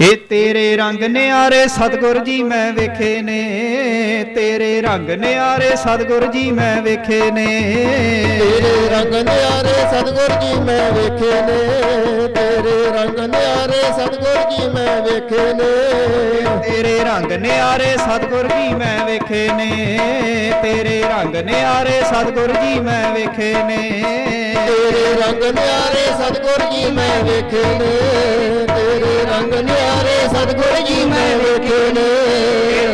ਇਹ ਤੇਰੇ ਰੰਗ ਨਿਆਰੇ ਸਤਿਗੁਰ ਜੀ ਮੈਂ ਵੇਖੇ ਨੇ। ਤੇਰੇ ਰੰਗ ਨਿਆਰੇ ਸਤਿਗੁਰ ਜੀ ਮੈਂ ਵੇਖੇ ਨੇ। ਤੇਰੇ ਰੰਗ ਨਿਆਰੇ ਸਤਿਗੁਰ ਜੀ ਮੈਂ ਵੇਖੇ ਨੇ। ਤੇਰੇ ਰੰਗ ਨਿਆਰੇ ਸਤਿਗੁਰ ਜੀ ਮੈਂ ਵੇਖੇ ਨੇ। ਤੇਰੇ ਰੰਗ ਨਿਆਰੇ ਸਤਿਗੁਰ ਜੀ ਮੈਂ ਵੇਖੇ ਨੇ। ਤੇਰੇ ਰੰਗ ਨਿਆਰੇ ਸਤਿਗੁਰ ਜੀ ਮੈਂ ਵੇਖੇ ਨੇ। ਤੇਰੇ ਰੰਗ ਨਿਆਰੇ ਸਤਿਗੁਰ ਜੀ ਮੈਂ ਵੇਖੇ ਨੇ। ਤੇਰੇ ਰੰਗ ਨਿਆਰੇ ਸਤਿਗੁਰ ਜੀ ਮੈਂ ਵੇਖੇ ਨੇ।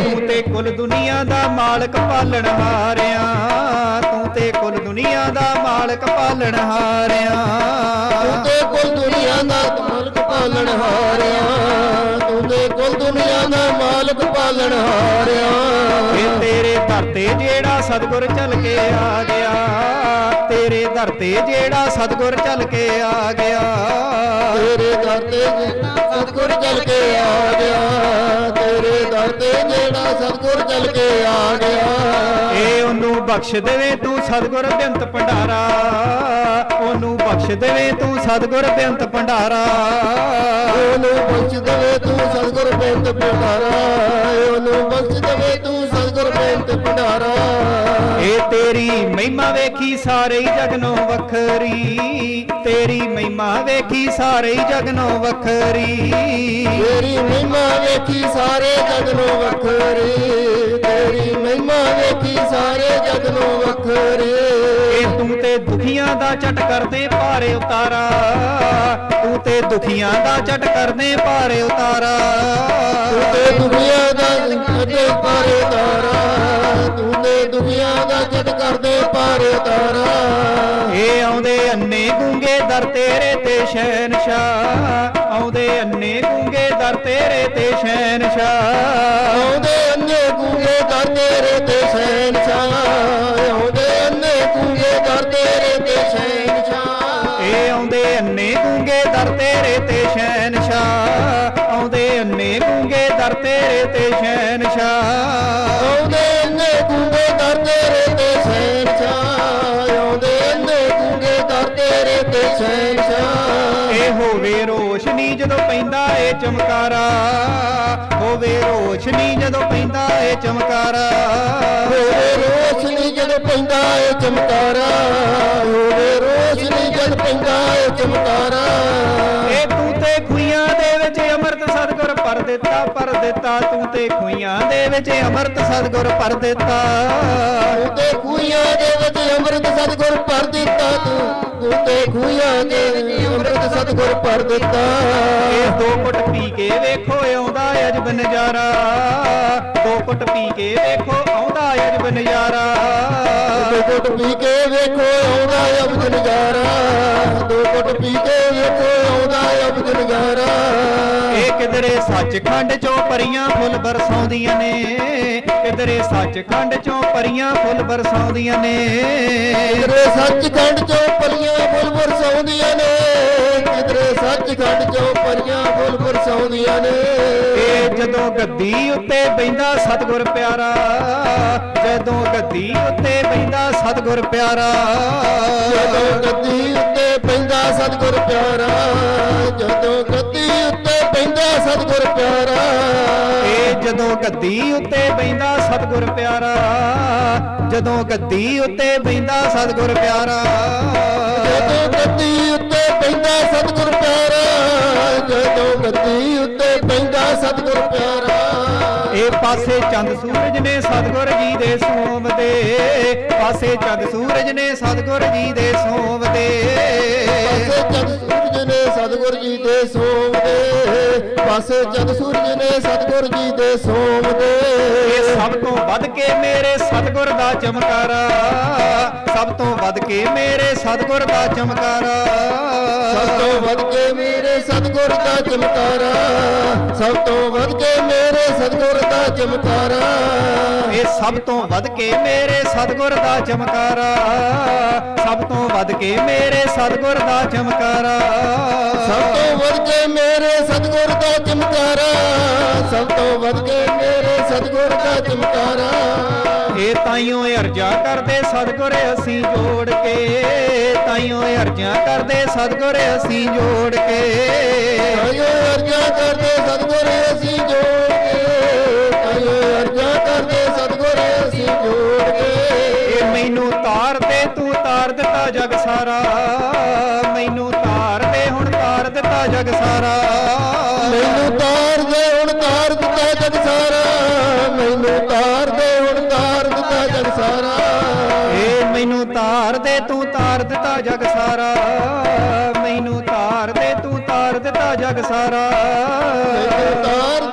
ਤੂੰ ਤੇ ਕੁੱਲ ਦੁਨੀਆ ਦਾ ਮਾਲਕ ਪਾਲਣ ਹਾਰਿਆ। ਤੂੰ ਤੇ ਕੁੱਲ ਦੁਨੀਆ ਦਾ ਮਾਲਕ ਪਾਲਣ ਹਾਰਿਆ। ਸਤਿਗੁਰ ਚੱਲ ਕੇ ਆ ਗਿਆ। ਤੇਰੇ ਦਰ ਤੇ ਜਿਹੜਾ ਸਤਿਗੁਰ ਚੱਲ ਕੇ ਆ ਗਿਆ। ਤੇਰੇ ਦਰ ਤੇ ਸਤਿਗੁਰ ਚੱਲ ਕੇ ਆ ਗਿਆ। ਤੇਰੇ ਦਰ ਤੇ ਜਿਹੜਾ ਸਤਿਗੁਰ ਚੱਲ ਕੇ ਆ ਗਿਆ। ਬਖਸ਼ ਦੇਵੇ ਤੂੰ ਸਤਿਗੁਰ ਬੇਅੰਤ ਭੰਡਾਰਾ। ਉਹਨੂੰ ਬਖਸ਼ ਦੇਵੇ ਤੂੰ ਸਤਿਗੁਰ ਬੇਅੰਤ ਭੰਡਾਰਾ। ਉਹਨੂੰ ਬਖਸ਼ ਦੇਵੇ ਤੂੰ ਸਤਿਗੁਰ ਬੇਨਤ ਭੰਡਾਰਾ। ਉਹਨੂੰ ਬਖਸ਼ ਦੇਵੇ ਤੂੰ ਸਤਿਗੁਰ ਬੇਨਤ ਭੰਡਾਰਾ। ਇਹ ਤੇਰੀ ਮਹਿਮਾ ਵੇਖੀ ਸਾਰੇ ਹੀ ਜਗਨੋਂ ਵੱਖਰੀ। ਤੇਰੀ ਮਹਿਮਾ ਵੇਖੀ ਸਾਰੇ ਹੀ ਜਗਨੋਂ ਵੱਖਰੀ। ਤੇਰੀ ਮਹਿਮਾ ਵੇਖੀ ਸਾਰੇ ਜਗ ਨੂੰ ਵੱਖਰੀ। ਤੇਰੀ ਮਹਿਮਾ ਵੇਖੀ ਸਾਰੇ ਜਗ ਨੂੰ ਵੱਖਰੀ। ਇਹ ਤੂੰ ਤੇ ਦੁਖੀਆਂ ਦਾ ਚਟ ਕਰਦੇ ਭਾਰੇ ਉਤਾਰਾ। ਤੂੰ ਤੇ ਦੁਖੀਆਂ ਦਾ ਚਟ ਕਰਦੇ ਭਾਰੇ ਉਤਾਰਾ। ਤੂੰ ਤੇ ਦੁਨੀਆ ਦਰ ਤੇਰੇ ਤੇ ਸ਼ਹਿਨਸ਼ਾਹ। ਆਉਂਦੇ ਅੰਨੇ ਗੂੰਗੇ ਦਰ ਤੇਰੇ ਤੇ ਸ਼ਹਿਨਸ਼ਾਹ। ਆਉਂਦੇ ਅੰਨੇ ਗੂੰਗੇ ਦਰ ਤੇਰੇ ਤੇ ਸ਼ਹਿਨਸ਼ਾਹ। ਆਉਂਦੇ ਅੰਨੇ ਗੂੰਗੇ ਦਰ ਤੇਰੇ ਤੇ ਸ਼ਹਿਨਸ਼ਾਹ। ਇਹ ਆਉਂਦੇ ਅੰਨੇ ਗੂੰਗੇ ਦਰ ਤੇਰੇ ਤੇ ਸ਼ਹਿਨਸ਼ਾਹ। ਆਉਂਦੇ ਅੰਨੇ ਗੂੰਗੇ ਦਰ ਤੇਰੇ ਤੇ ਸ਼ਹਿਨਸ਼ਾਹ। ਰੋਸ਼ਨੀ ਜਦੋਂ ਪੈਂਦਾ ਏ ਚਮਕਾਰਾ ਹੋਵੇ ਰੋਸ਼ਨੀ ਜਦੋਂ ਪੈਂਦਾ ਏ ਚਮਕਾਰਾ। ਹੋਵੇ ਰੋਸ਼ਨੀ ਜਦ ਪੈਂਦਾ ਏ ਚਮਕਾਰਾ ਹੋਵੇ ਰੋਸ਼ਨੀ ਜਦ ਪੈਂਦਾ ਏ ਚਮਕਾਰਾ। ਇਹ ਤੂੰ ਤੇ ਖੁਈਆਂ ਦੇ ਵਿੱਚ ਅੰਮ੍ਰਿਤ ਸਤਿਗੁਰ ਪਰ ਦਿੱਤਾ ਪਰ ਦਿੱਤਾ ਤੂੰ ਤੇ ਖੁਈਆਂ ਦੇ ਵਿੱਚ ਅੰਮ੍ਰਿਤ ਸਤਿਗੁਰ ਪਰ ਦਿੱਤਾ। ਤੂੰ ਤੇ ਖੂਹਾਂ ਦੇ ਵਿੱਚ ਅੰਮ੍ਰਿਤ ਸਤਿਗੁਰ ਭਰ ਦਿੱਤਾ ਤੂੰ। ਤੂੰ ਤੇ ਖੂਹਾਂ ਦੇ ਵਿੱਚ ਅੰਮ੍ਰਿਤ ਸਤਿਗੁਰ ਭਰ ਦਿੱਤਾ। ਇਹ ਦੋ ਘੁੱਟ ਪੀ ਕੇ ਵੇਖੋ ਆਉਂਦਾ ਅਜਬ ਨਜ਼ਾਰਾ ਦੋ ਘੁੱਟ ਪੀ ਕੇ ਵੇਖੋ ਆਉਂਦਾ ਅਜਬ ਨਜ਼ਾਰਾ ਦੋ ਘੁੱਟ ਪੀ ਕੇ ਵੇਖੋ ਆਉਂਦਾ ਅਬਦ ਨਜ਼ਾਰਾ ਦੋ ਘੁੱਟ ਪੀ ਕੇ ਵੇਖੋ ਆਉਂਦਾ ਅਬਦ ਨਜ਼ਾਰਾ ਕਿਧਰੇ ਸੱਚਖੰਡ ਚੋਂ ਪਰੀਆਂ ਫੁੱਲ ਬਰਸਾਉਂਦੀਆਂ ਨੇ ਕਿਧਰੇ ਸੱਚਖੰਡ ਚੋਂ ਪਰੀਆਂ ਫੁੱਲ ਬਰਸਾਉਂਦੀਆਂ ਨੇ। ਕਿਧਰੇ ਸੱਚਖੰਡ ਚੋਂ ਪਰੀਆਂ ਫੁੱਲ ਬਰਸਾਉਂਦੀਆਂ ਨੇ ਕਿਧਰੇ ਸੱਚਖੰਡ ਚੋਂ ਪਰੀਆਂ ਫੁੱਲ ਬਰਸਾਉਂਦੀਆਂ ਨੇ। ਇਹ ਜਦੋਂ ਗੱਦੀ ਉੱਤੇ ਬੈੰਦਾ ਸਤਿਗੁਰ ਪਿਆਰਾ ਜਦੋਂ ਗੱਦੀ ਉੱਤੇ ਬੈੰਦਾ ਸਤਿਗੁਰ ਪਿਆਰਾ। ਜਦੋਂ ਗੱਦੀ ਉੱਤੇ ਪੈਂਦਾ ਸਤਿਗੁਰ ਪਿਆਰਾ। ਪਿਆਰਾ ਇਹ ਜਦੋਂ ਗੱਦੀ ਉੱਤੇ ਬੈੰਦਾ ਸਤਿਗੁਰ ਪਿਆਰਾ ਜਦੋਂ ਗੱਦੀ ਉੱਤੇ ਬੈੰਦਾ ਸਤਿਗੁਰ ਪਿਆਰਾ। ਜਦੋਂ ਗੱਦੀ ਉੱਤੇ ਪੈਂਦਾ ਸਤਿਗੁਰ ਪਿਆਰਾ ਜਦੋਂ ਗੱਦੀ ਉੱਤੇ ਪੈਂਦਾ ਸਤਿਗੁਰ ਪਿਆਰਾ। ਇਹ ਪਾਸੇ ਚੰਦ ਸੂਰਜ ਨੇ ਸਤਿਗੁਰ ਜੀ ਦੇ ਸੋਮਦੇ ਪਾਸੇ ਚੰਦ ਸੂਰਜ ਨੇ ਸਤਿਗੁਰ ਜੀ ਦੇ ਸੋਮਦੇ ਪਾਸੇ ਜਦ ਸੂਰਜ ਨੇ ਸਤਿਗੁਰ ਜੀ ਦੇ ਸੋਮ ਦੇ। ਪਾਸੇ ਜਦ ਸੂਰਜ ਨੇ ਸਤਿਗੁਰ ਜੀ ਦੇ ਸੋਮ ਦੇ। ਇਹ ਸਭ ਤੋਂ ਵੱਧ ਕੇ ਮੇਰੇ ਸਤਿਗੁਰ ਦਾ ਚਮਕਾਰਾ। ਸਭ ਤੋਂ ਵੱਧ ਕੇ ਮੇਰੇ ਸਤਿਗੁਰ ਦਾ ਚਮਕਾਰਾ। ਸਭ ਤੋਂ ਵੱਧ ਕੇ ਮੇਰੇ ਸਤਿਗੁਰ ਦਾ ਚਮਕਾਰਾ। ਸਭ ਤੋਂ ਵੱਧ ਕੇ ਮੇਰੇ ਸਤਿਗੁਰ ਦਾ ਚਮਕਾਰਾ। ਇਹ ਸਭ ਤੋਂ ਵੱਧ ਕੇ ਮੇਰੇ ਸਤਿਗੁਰ ਦਾ ਚਮਕਾਰਾ। ਸਭ ਤੋਂ ਵੱਧ ਕੇ ਮੇਰੇ ਸਤਿਗੁਰ ਦਾ ਚਮਕਾਰਾ। ਸਭ ਤੋਂ ਵੱਧ ਕੇ ਮੇਰੇ ਸਤਿਗੁਰ ਦਾ ਚਮਕਾਰਾ। ਸਭ ਤੋਂ ਵੱਧ ਕੇ ਮੇਰੇ ਸਤਗੁਰ ਦਾ ਚਮਕਾਰਾ। ਇਹ ਤਾਈਓ ਅਰਜਾ ਕਰਦੇ ਸਤਗੁਰ ਅਸੀਂ ਜੋੜ ਕੇ। ਤਾਈਓ ਅਰਜਾ ਕਰਦੇ ਸਤਗੁਰ ਅਸੀਂ ਜੋੜ ਕੇ। ਤਾਈਓ ਅਰਜਾ ਕਰਦੇ ਸਤਗੁਰ ਅਸੀਂ ਜੋੜ ਮੈਨੂੰ ਤਾਰ ਦੇ ਤੂੰ ਤਾਰ ਦਿੱਤਾ ਜਗ ਸਾਰਾ। ਮੈਨੂੰ ਤਾਰ ਤੇ ਹੁਣ ਤਾਰ ਦਿੱਤਾ ਜਗ ਸਾਰਾ। ਮੈਨੂੰ ਦੇ ਤੂੰ ਤਾਰ ਦਿੱਤਾ ਜਗ ਸਾਰਾ। ਮੈਨੂੰ ਤਾਰ ਦੇ ਤੂੰ ਤਾਰ ਦਿੱਤਾ ਜਗ ਸਾਰਾ। ਮੈਨੂੰ ਤਾਰ